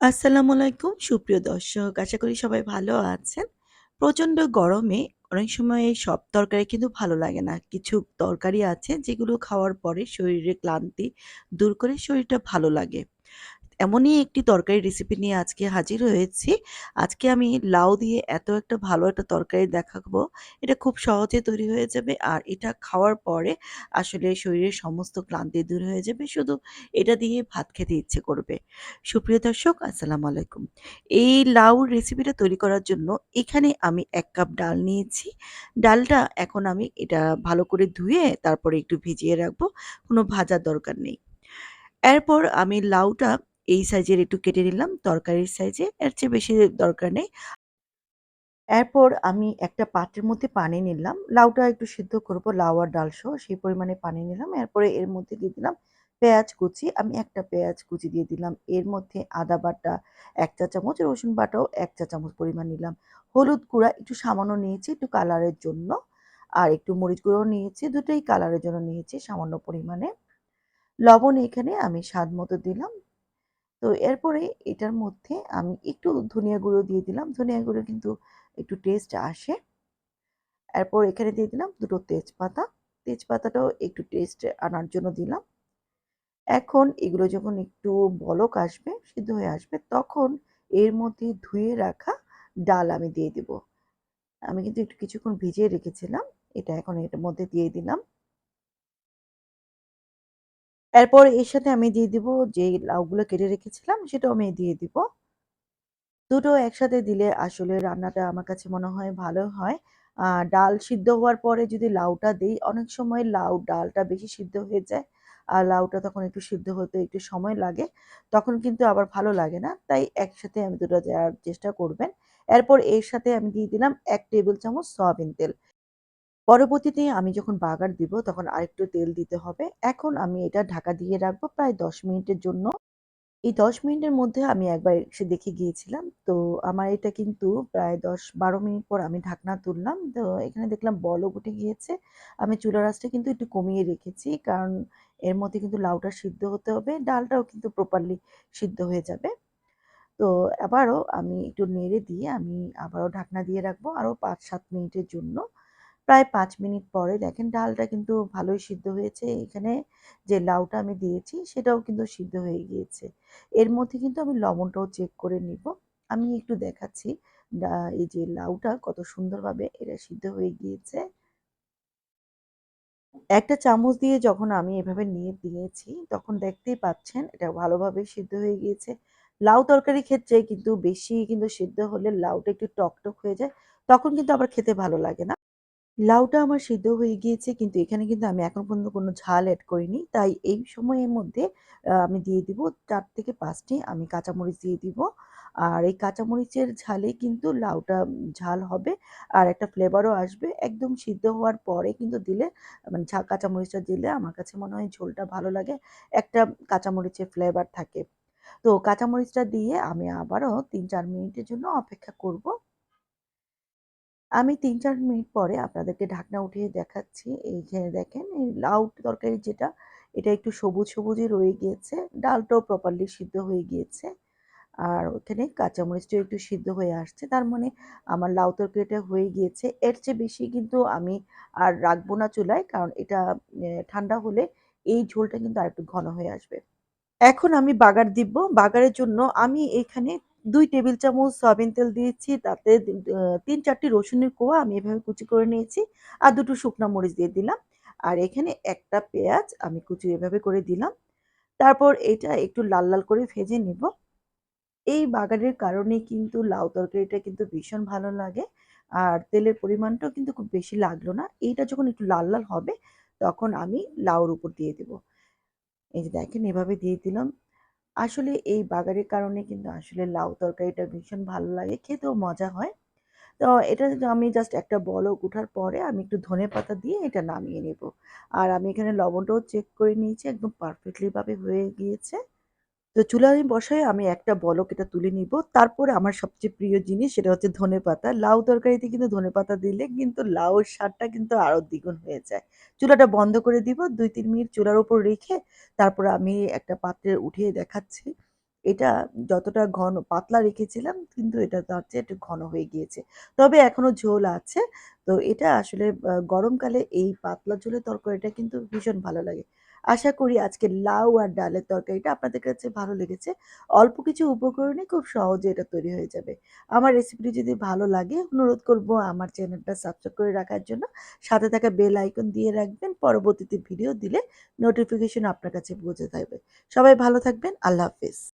আসসালামু আলাইকুম, সুপ্রিয় দর্শক। আশা করি সবাই ভালো আছেন। প্রচণ্ড গরমে অনেক সময় সব তরকারি কিন্তু ভালো লাগে না। কিছু তরকারি আছে যেগুলো খাওয়ার পরে শরীরে ক্লান্তি দূর করে শরীরটা ভালো লাগে। এমনই একটি তরকারি রেসিপি নিয়ে আজকে হাজির হয়েছি। আজকে আমি লাউ দিয়ে এত একটা ভালো একটা তরকারি দেখাবো। এটা খুব সহজে তৈরি হয়ে যাবে আর এটা খাওয়ার পরে আসলে শরীরের সমস্ত ক্লান্তি দূর হয়ে যাবে। শুধু এটা দিয়ে ভাত খেতে ইচ্ছে করবে। সুপ্রিয় দর্শক, আসসালামু আলাইকুম। এই লাউর রেসিপিটা তৈরি করার জন্য এখানে আমি এক কাপ ডাল নিয়েছি। ডালটা এখন আমি এটা ভালো করে ধুয়ে তারপরে একটু ভিজিয়ে রাখব। কোনো ভাজার দরকার নেই। এরপর আমি লাউটা এই সাইজের একটু কেটে নিলাম তরকারির সাইজে। এর চেয়ে বেশি দরকার নেই। এরপর আমি একটা পাত্রের মধ্যে পানি নিলাম। লাউটা একটু সিদ্ধ করব লাউ আর ডাল সহ সেই পরিমাণে পানি নিলাম। এরপরে এর মধ্যে দিয়ে দিলাম পেঁয়াজ কুচি। আমি একটা পেঁয়াজ কুচি দিয়ে দিলাম। এর মধ্যে আদা বাটা এক চা চামচ, রসুন বাটাও এক চা চামচ পরিমাণ নিলাম। হলুদ গুঁড়া একটু সামান্য নিয়েছি একটু কালারের জন্য। আর একটু মরিচ গুঁড়াও নিয়েছি। দুটোই কালারের জন্য নিয়েছি সামান্য পরিমাণে। লবণ এখানে আমি স্বাদ মতো দিলাম। তো এরপরে এটার মধ্যে আমি একটু ধনিয়া গুঁড়ো দিয়ে দিলাম। ধনিয়া গুঁড়ো কিন্তু একটু টেস্ট আসে। এরপর এখানে দিয়ে দিলাম দুটো তেজপাতা। তেজপাতাটাও একটু টেস্ট আনার জন্য দিলাম। এখন এগুলো যখন একটু বলক আসবে, সিদ্ধ হয়ে আসবে, তখন এর মধ্যে ধুয়ে রাখা ডাল আমি দিয়ে দিব। আমি কিন্তু একটু কিছুক্ষণ ভিজিয়ে রেখেছিলাম। এটা এখন এটার মধ্যে দিয়ে দিলাম। এরপর এর সাথে আমি দিয়ে দিব যে লাউগুলো কেটে রেখেছিলাম সেটাও আমি দিয়ে দিব। দুটো একসাথে দিলে আসলে রান্নাটা আমার কাছে মনে হয় ভালো হয়। ডাল সিদ্ধ হওয়ার পরে যদি লাউটা দিই, অনেক সময় লাউ ডালটা বেশি সিদ্ধ হয়ে যায়। আর লাউটা তখন একটু সিদ্ধ হতে একটু সময় লাগে। তখন কিন্তু আবার ভালো লাগে না। তাই একসাথে আমি দুটো দেওয়ার চেষ্টা করবেন। এরপর এর সাথে আমি দিয়ে দিলাম এক টেবিল চামচ সয়াবিন তেল। পরবর্তীতে আমি যখন বাগার দিব, তখন আরেকটু তেল দিতে হবে। এখন আমি এটা ঢাকা দিয়ে রাখব প্রায় ১০ মিনিটের জন্য। এই ১০ মিনিটের মধ্যে আমি একবার এসে দেখে গিয়েছিলাম। তো আমার এটা কিন্তু প্রায় দশ বারো মিনিট পর আমি ঢাকনা তুললাম। তো এখানে দেখলাম বলক উঠে গিয়েছে। আমি চুলা আঁচটা কিন্তু একটু কমিয়ে রেখেছি। কারণ এর মধ্যে কিন্তু লাউটা সিদ্ধ হতে হবে। ডালটাও কিন্তু প্রপারলি সিদ্ধ হয়ে যাবে। তো আবারও আমি একটু নেড়ে দিয়ে আমি আবারও ঢাকনা দিয়ে রাখব আরও ৫-৭ মিনিটের জন্য। প্রায় পাঁচ মিনিট পরে দেখেন ডালটা কিন্তু ভালোই সিদ্ধ হয়েছে। এখানে যে লাউটা আমি দিয়েছি সেটাও কিন্তু সিদ্ধ হয়ে গিয়েছে। এর মধ্যে কিন্তু আমি লবণটাও চেক করে নিব। আমি একটু দেখাচ্ছি এই যে লাউটা কত সুন্দরভাবে এটা সিদ্ধ হয়ে গিয়েছে। একটা চামচ দিয়ে যখন আমি এভাবে নিয়ে দিয়েছি, তখন দেখতেই পাচ্ছেন এটা ভালোভাবে সিদ্ধ হয়ে গিয়েছে। লাউ তরকারির ক্ষেত্রে কিন্তু বেশি কিন্তু সিদ্ধ হলে লাউটা একটু টকটক হয়ে যায়। তখন কিন্তু আবার খেতে ভালো লাগে না। লাউটা আমার সিদ্ধ হয়ে গিয়েছে, কিন্তু এখানে কিন্তু আমি এখন পর্যন্ত কোনো ঝাল এড করিনি। তাই এই সময়ের মধ্যে আমি দিয়ে দিব চার থেকে পাঁচটি, আমি কাঁচামরিচ দিয়ে দিব। আর এই কাঁচামরিচের ঝালে কিন্তু লাউটা ঝাল হবে, আর একটা ফ্লেভারও আসবে। একদম সিদ্ধ হওয়ার পরে কিন্তু দিলে মানে ঝা, কাঁচামরিচটা দিলে আমার কাছে মনে হয় ঝোলটা ভালো লাগে। একটা কাঁচামরিচের ফ্লেভার থাকে। তো কাঁচামরিচটা দিয়ে আমি আবারও ৩-৪ মিনিটের জন্য অপেক্ষা করব। আমি ৩-৪ মিনিট পরে আপনাদেরকে ঢাকনা উঠিয়ে দেখাচ্ছি। এই যে দেখেন এই লাউ তরকারি যেটা, এটা একটু সবুজ, সবুজই রয়ে গিয়েছে। ডালটাও প্রপারলি সিদ্ধ হয়ে গিয়েছে। আর ওখানে কাঁচামরিচটাও একটু সিদ্ধ হয়ে আসছে। তার মানে আমার লাউ তরকারিটা হয়ে গিয়েছে। এর চেয়ে বেশি কিন্তু আমি আর রাখব না চুলায়। কারণ এটা ঠান্ডা হলে এই ঝোলটা কিন্তু আরেকটু ঘন হয়ে আসবে। এখন আমি বাগার দিব। বাগারের জন্য আমি এখানে ২ টেবিল চামচ সয়াবিন তেল দিয়েছি। তাতে তিন আ ৩-৪ টি রসুনের কোয়া আমি এভাবে কুচি করে নিয়েছি। আর ২ টো শুকনা মরিচ দিয়ে দিলাম। আর এখানে একটা পেঁয়াজ আমি কুচি এভাবে করে দিলাম। তারপর এটা একটু লাল, লাল করে ভেজে নিব। এই বাগানের কারণে কিন্তু লাউ তরকারিটা কিন্তু ভীষণ ভালো লাগে। আর তেলের পরিমাণটাও কিন্তু খুব বেশি লাগল না। এইটা যখন একটু লাল, লাল হবে তখন আমি লাউর উপর দিয়ে দিব। এই যে দেখেন এভাবে দিয়ে দিলাম। আসলে এই বাগারের কারণে কিন্তু আসলে লাউ তরকারিটা ভীষণ ভালো লাগে। খেতেও মজা হয়। তো এটা আমি জাস্ট একটা বলক উঠার পরে আমি একটু ধনে পাতা দিয়ে এটা নামিয়ে নেব। আর আমি এখানে লবণটাও চেক করে নিয়েছি। একদম পারফেক্টলিভাবে হয়ে গিয়েছে। তো চুলা আমি বসায় আমি একটা বলক এটা তুলে নিব। তারপরে আমার সবচেয়ে প্রিয় জিনিস সেটা হচ্ছে ধনে পাতা লাউ তরকারিতে কিন্তু ধনে পাতা দিলে কিন্তু লাউর স্বাদটা কিন্তু আরও দ্বিগুণ হয়ে যায়। চুলাটা বন্ধ করে দিব। ২-৩ মিনিট চুলার ওপর রেখে তারপর আমি একটা পাত্রে উঠিয়ে দেখাচ্ছি। এটা যতটা ঘন, পাতলা রেখেছিলাম কিন্তু এটা তার চেয়ে একটু ঘন হয়ে গিয়েছে। তবে এখনও ঝোল আছে। তো এটা আসলে গরমকালে এই পাতলা ঝোলের তরকারিটা কিন্তু ভীষণ ভালো লাগে। আশা করি আজকে লাউ আর ডালের তরকারিটা আপনাদের কাছে ভালো লেগেছে। অল্প কিছু উপকরণে খুব সহজে এটা তৈরি হয়ে যাবে। আমার রেসিপিটি যদি ভালো লাগে, অনুরোধ করব আমার চ্যানেলটা সাবস্ক্রাইব করে রাখার জন্য। সাথে থাকা বেল আইকন দিয়ে রাখবেন। পরবর্তীতে ভিডিও দিলে নোটিফিকেশন আপনার কাছে পৌঁছে থাকবে সবাই ভালো থাকবেন। আল্লাহ হাফেজ।